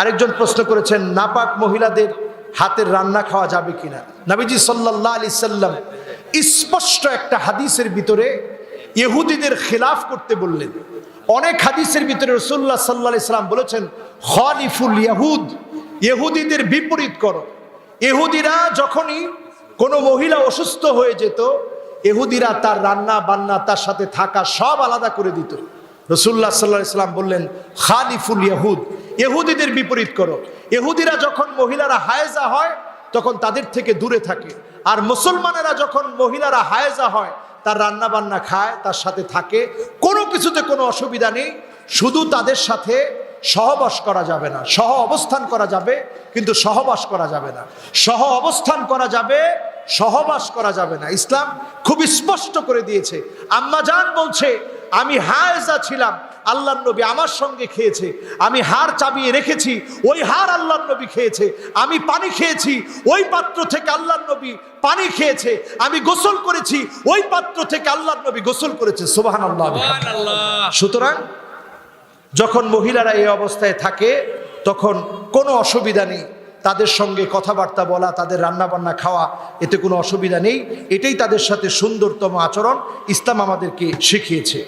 আরেকজন প্রশ্ন করেছেন, নাপাক মহিলাদের হাতের রান্না খাওয়া যাবে কিনা? নবীজি সাল্লাহ আলি সাল্লাম স্পষ্ট একটা হাদিসের ভিতরে ইহুদিদের খেলাফ করতে বললেন। অনেক হাদিসের ভিতরে রসুল্লাহ সাল্লাহ ইসলাম বলেছেন, খলিফুল ইয়াহুদ, ইহুদিদের বিপরীত করো। ইহুদিরা যখনই কোনো মহিলা অসুস্থ হয়ে যেত এহুদিরা তার রান্না বান্না, তার সাথে থাকা সব আলাদা করে দিত। রসুল্লাহ সাল্লাহ ইসলাম বললেন, খালিফুল ইহুদ এহুদিদের বিপরীত করো। এহুদিরা যখন মহিলারা হায়েজা হয়, তখন তাদের থেকে দূরে থাকে। আর মুসলমানেরা যখন মহিলারা হায়েজা হয়, তার রান্না বান্না খায়, তার সাথে থাকে, কোনো কিছুতে কোনো অসুবিধা নেই। শুধু তাদের সাথে সহবাস করা যাবে না। সহ অবস্থান করা যাবে, কিন্তু সহবাস করা যাবে না। সহ অবস্থান করা যাবে, সহবাস করা যাবে না। ইসলাম খুব স্পষ্ট করে দিয়েছে। আম্মা জান বলছে আমি হায়জা ছিলাম আল্লাহ নবী আমার সঙ্গে খেয়েছে। আমি হার চাবিয়ে রেখেছি ওই হার আল্লাহ নবী খেয়েছে। আমি পানি খেয়েছি ওই পাত্র থেকে আল্লাহ নবী পানি খেয়েছে। আমি গোসল করেছি ওই পাত্র থেকে আল্লাহ নবী গোসল করেছে। সুবাহান আল্লাহ সুতরাং যখন মহিলারা এই অবস্থায় থাকে তখন কোনো অসুবিধা নেই। তাদের সঙ্গে কথাবার্তা বলা তাদের রান্নাবান্না খাওয়া এতে কোনো অসুবিধা নেই। এটাই তাদের সাথে সুন্দরতম আচরণ। ইসলাম আমাদেরকে শিখিয়েছে।